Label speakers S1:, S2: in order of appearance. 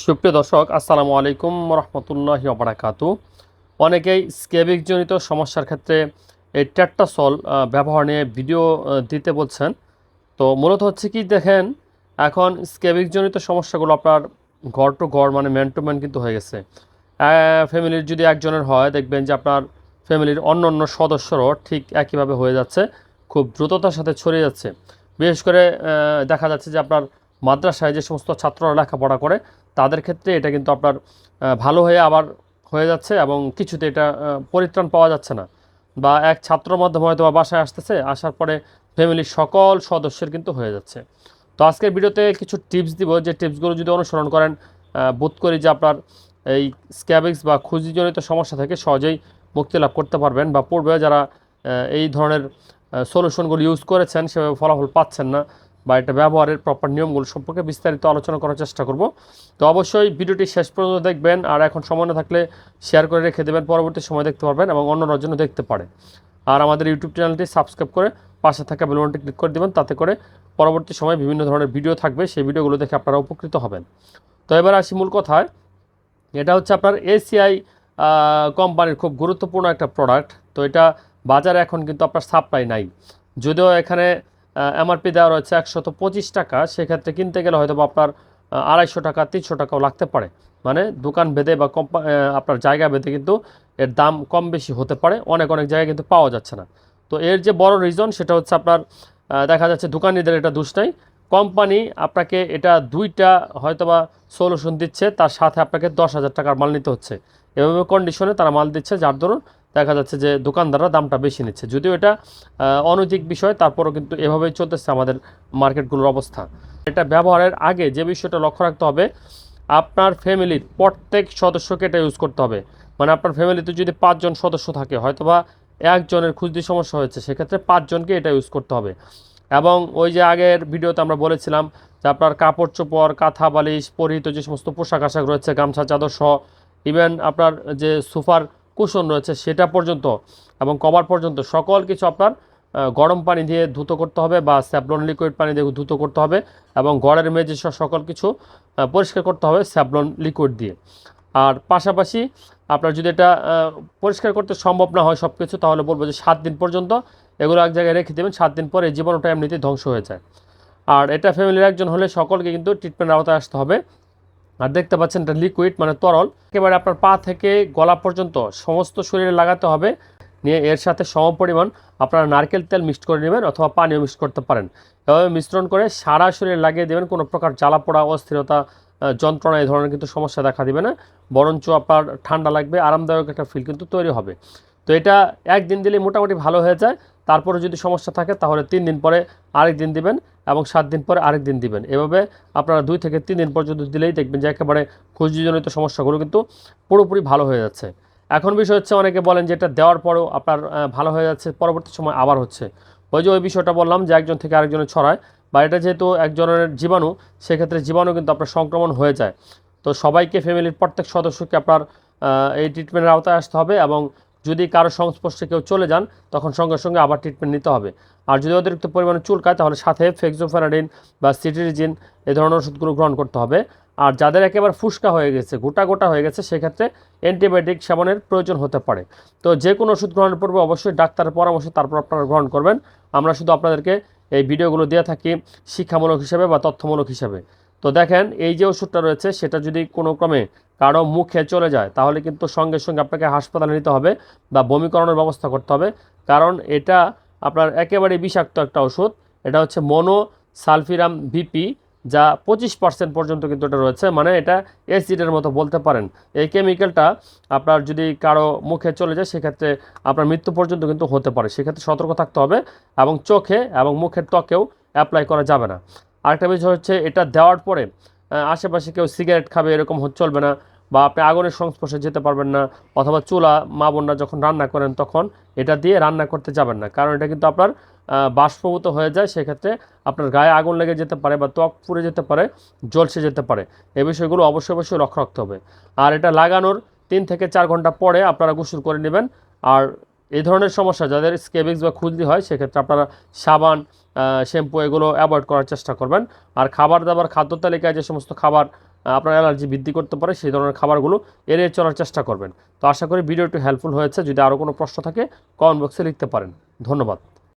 S1: সুপ্রিয় দর্শক, আসসালামু আলাইকুম রহমতুল্লাহি অবরাকাতু অনেকেই স্কেবিকজনিত সমস্যার ক্ষেত্রে এই ট্যাট্টাসল ব্যবহার নিয়ে ভিডিও দিতে বলছেন। তো মূলত হচ্ছে কি, দেখেন, এখন স্কেবিকজনিত সমস্যাগুলো আপনার ঘর টু ঘর মানে ম্যান টু ম্যান কিন্তু হয়ে গেছে। ফ্যামিলির যদি একজনের হয়, দেখবেন যে আপনার ফ্যামিলির অন্য অন্য সদস্যরও ঠিক একইভাবে হয়ে যাচ্ছে, খুব দ্রুততার সাথে ছড়িয়ে যাচ্ছে। বিশেষ করে দেখা যাচ্ছে যে আপনার মাদ্রাসায় যে সমস্ত ছাত্ররা লেখাপড়া করে তাদের ক্ষেত্রে এটা কিন্তু আপনার ভালো হয়ে আবার হয়ে যাচ্ছে এবং কিছুতে এটা পরিত্রাণ পাওয়া যাচ্ছে না। বা এক ছাত্র মাধ্যমে হয়তো বা বাসায় আসতেছে, আসার পরে ফ্যামিলির সকল সদস্যের কিন্তু হয়ে যাচ্ছে। তো আজকের ভিডিওতে কিছু টিপস দিব, যে টিপসগুলো যদি অনুসরণ করেন বোধ করি যে আপনার এই স্ক্যাবিক্স বা খুঁজিজনিত সমস্যা থেকে সহজেই মুক্তি লাভ করতে পারবেন বা পূর্বে যারা এই ধরনের সলিউশনগুলো ইউজ করেছেন, সেভাবে ফলাফল পাচ্ছেন না। বা এটা ব্যবহারের প্রপার নিয়মগুলো সম্পর্কে বিস্তারিত আলোচনা করার চেষ্টা করব। তো অবশ্যই ভিডিওটি শেষ পর্যন্ত দেখবেন আর এখন সময় না থাকলে শেয়ার করে রেখে দেবেন। পরবর্তী সময় দেখতে পারবেন এবং অন্যরা জন্য দেখতে পারে। আর আমাদের ইউটিউব চ্যানেলটি সাবস্ক্রাইব করে পাশে থাকা বেলুনটি ক্লিক করে দেবেন। তাতে করে পরবর্তী সময় বিভিন্ন ধরনের ভিডিও থাকবে। সেই ভিডিওগুলো দেখে আপনারা উপকৃত হবেন। তো এবার আসি মূল কথায়। এটা হচ্ছে আপনার এসিআই কোম্পানির খুব গুরুত্বপূর্ণ একটা প্রোডাক্ট তো এটা বাজারে এখন কিন্তু আপনার সাপ্লাই নাই। যদিও এখানে এমআরপি দেওয়া রয়েছে একশত পঁচিশ টাকা। সেক্ষেত্রে কিনতে গেলে হয়তো আপনার আড়াইশো টাকা, তিনশো টাকাও লাগতে পারে। মানে দোকান ভেদে বা কম্পা আপনার জায়গা ভেদে কিন্তু এর দাম কম বেশি হতে পারে। অনেক অনেক জায়গায় কিন্তু পাওয়া যাচ্ছে না। তো এর যে বড় রিজন সেটা হচ্ছে আপনার দেখা যাচ্ছে দোকানিদের এটা দোষ নাই। কোম্পানি আপনাকে এটা দুইটা হয়তোবা সলিউশন দিচ্ছে, তার সাথে আপনাকে দশ হাজার টাকার মাল নিতে হচ্ছে। এভাবে কন্ডিশনে তারা মাল দিচ্ছে, যার দরুন দেখা যাচ্ছে যে দোকানদাররা দামটা বেশি নিচ্ছে। যদিও এটা অনৈতিক বিষয়, তারপরও কিন্তু এভাবেই চলতেছে আমাদের মার্কেটগুলোর অবস্থা। এটা ব্যবহারের আগে যে বিষয়টা লক্ষ্য রাখতে হবে, আপনার ফ্যামিলির প্রত্যেক সদস্যকে এটা ইউজ করতে হবে। মানে আপনার ফ্যামিলিতে যদি পাঁচজন সদস্য থাকে, হয়তোবা একজনের খুঁজদি সমস্যা হয়েছে, সেক্ষেত্রে পাঁচজনকে এটা ইউজ করতে হবে। এবং ওই যে আগের ভিডিওতে আমরা বলেছিলাম যে আপনার কাপড় চোপড়, কাঁথা বালিশ, পরিহিত যে সমস্ত পোশাক আশাক রয়েছে, গামছা, চাদর সহ ইভেন আপনার যে সোফার কুশন রয়েছে সেটা পর্যন্ত এবং কভার পর্যন্ত সকল কিছু আপনার গরম পানি দিয়ে ধুত করতে হবে বা স্যাবলন লিকুইড পানি দিয়ে ধুত করতে হবে এবং ঘরের মেঝে সকল কিছু পরিষ্কার করতে হবে স্যাবলন লিকুইড দিয়ে। আর পাশাপাশি আপনার যদি এটা পরিষ্কার করতে সম্ভব না হয় সব কিছু তাহলে বলব যে সাত দিন পর্যন্ত এগুলো এক জায়গায় রেখে দেবেন, সাত দিন পরে জীবাণুটা এমনিতেই ধ্বংস হয়ে যায়। আর এটা ফ্যামিলির একজন হলে সকলকে কিন্তু ট্রিটমেন্ট আওতায় আসতে হবে। আর দেখতে পাচ্ছেন এটা লিকুইড মানে তরল। একেবারে আপনার পা থেকে গলা পর্যন্ত সমস্ত শরীরে লাগাতে হবে। নিয়ে এর সাথে সমপরিমাণ আপনারা নারকেল তেল মিক্সড করে নেবেন অথবা পানিও মিক্স করতে পারেন। এভাবে মিশ্রণ করে সারা শরীরে লাগিয়ে দেবেন, কোনো প্রকার জ্বালা পোড়া, অস্থিরতা যন্ত্রণা এই ধরনের কিন্তু সমস্যা দেখা দিবে না। বরঞ্চ আপনার ঠান্ডা লাগবে, আরামদায়ক একটা ফিল কিন্তু তৈরি হবে। তো এটা একদিন দিলে মোটামুটি ভালো হয়ে যায়। তারপরে যদি সমস্যা থাকে তাহলে তিন দিন পরে আরেক দিন দিবেন এবং সাত দিন পরে আরেক দিন দিবেন। এভাবে আপনারা দুই থেকে তিন দিন পর্যন্ত দিলেই দেখবেন যে একেবারে খুঁজিজনিত সমস্যাগুলো কিন্তু পুরোপুরি ভালো হয়ে যাচ্ছে। এখন বিষয় হচ্ছে অনেকে বলেন যে এটা দেওয়ার পরেও আপনার ভালো হয়ে যাচ্ছে, পরবর্তী সময় আবার হচ্ছে। ওই যে ওই বিষয়টা বললাম যে একজন থেকে আরেকজনে ছড়ায় বা এটা যেহেতু একজনের জীবাণু, সেক্ষেত্রে জীবাণু কিন্তু আপনার সংক্রমণ হয়ে যায়। তো সবাইকে, ফ্যামিলির প্রত্যেক সদস্যকে আপনার এই ট্রিটমেন্টের আওতায় আসতে হবে এবং যদি কারও সংস্পর্শে কেউ চলে যান, তখন সঙ্গে সঙ্গে আবার ট্রিটমেন্ট নিতে হবে। আর যদি অতিরিক্ত পরিমাণে চুল চুলকায়, তাহলে সাথে ফেক্সোফেরাডিন বা সিটিরিজিন এ ধরনের ওষুধগুলো গ্রহণ করতে হবে। আর যাদের একেবারে ফুসকা হয়ে গেছে, গোটা গোটা হয়ে গেছে, সেক্ষেত্রে অ্যান্টিবায়োটিক সেবনের প্রয়োজন হতে পারে। তো যে কোনো ওষুধ গ্রহণের পূর্বে অবশ্যই ডাক্তারের পরামর্শ, তারপর আপনারা গ্রহণ করবেন। আমরা শুধু আপনাদেরকে এই ভিডিওগুলো দেওয়া থাকি শিক্ষামূলক হিসাবে বা তথ্যমূলক হিসাবে। তো দেখেন, এই যে ওষুধটা রয়েছে, সেটা যদি কোনো ক্রমে কারও মুখে চলে যায়, তাহলে কিন্তু সঙ্গে সঙ্গে আপনাকে হাসপাতালে নিতে হবে বা বমিকরণের ব্যবস্থা করতে হবে। কারণ এটা আপনার একেবারে বিষাক্ত একটা ওষুধ। এটা হচ্ছে মনো সালফিরাম বিপি যা পঁচিশ পার্সেন্ট পর্যন্ত কিন্তু এটা রয়েছে। মানে এটা অ্যাসিডের মতো বলতে পারেন। এই কেমিক্যালটা আপনার যদি কারও মুখে চলে যায়, সেক্ষেত্রে আপনার মৃত্যু পর্যন্ত কিন্তু হতে পারে। সেক্ষেত্রে সতর্ক থাকতে হবে এবং চোখে এবং মুখের ত্বকেও অ্যাপ্লাই করা যাবে না। আরেকটা বিষয় হচ্ছে, এটা দেওয়ার পরে আশেপাশে কেউ সিগারেট খাবে, এরকম চলবে না বা আপনি আগুনের সংস্পর্শে যেতে পারবেন না অথবা চুলা মা বোনরা যখন রান্না করেন, তখন এটা দিয়ে রান্না করতে যাবেন না। কারণ এটা কিন্তু আপনার বাষ্পভূত হয়ে যায়, সেক্ষেত্রে আপনার গায়ে আগুন লেগে যেতে পারে বা ত্বক পুড়ে যেতে পারে জলসে যেতে পারে। এ বিষয়গুলো অবশ্যই অবশ্যই লক্ষ্য রাখতে হবে। আর এটা লাগানোর তিন থেকে চার ঘণ্টা পরে আপনারা গোসল করে নেবেন। আর এই ধরনের সমস্যা, যাদের স্কেবিক্স বা খুজলি হয়, সেক্ষেত্রে আপনারা সাবান শ্যাম্পু এগুলো অ্যাভয়েড করার চেষ্টা করবেন। আর খাবার দাবার, খাদ্য তালিকায় যে সমস্ত খাবার আপনার অ্যালার্জি বৃদ্ধি করতে পারে, সেই ধরনের খাবারগুলো এড়িয়ে চলার চেষ্টা করবেন। তো আশা করি ভিডিও ভিডিওটি হেল্পফুল হয়েছে। যদি আরও কোনো প্রশ্ন থাকে কমেন্ট বক্সে লিখতে পারেন। ধন্যবাদ।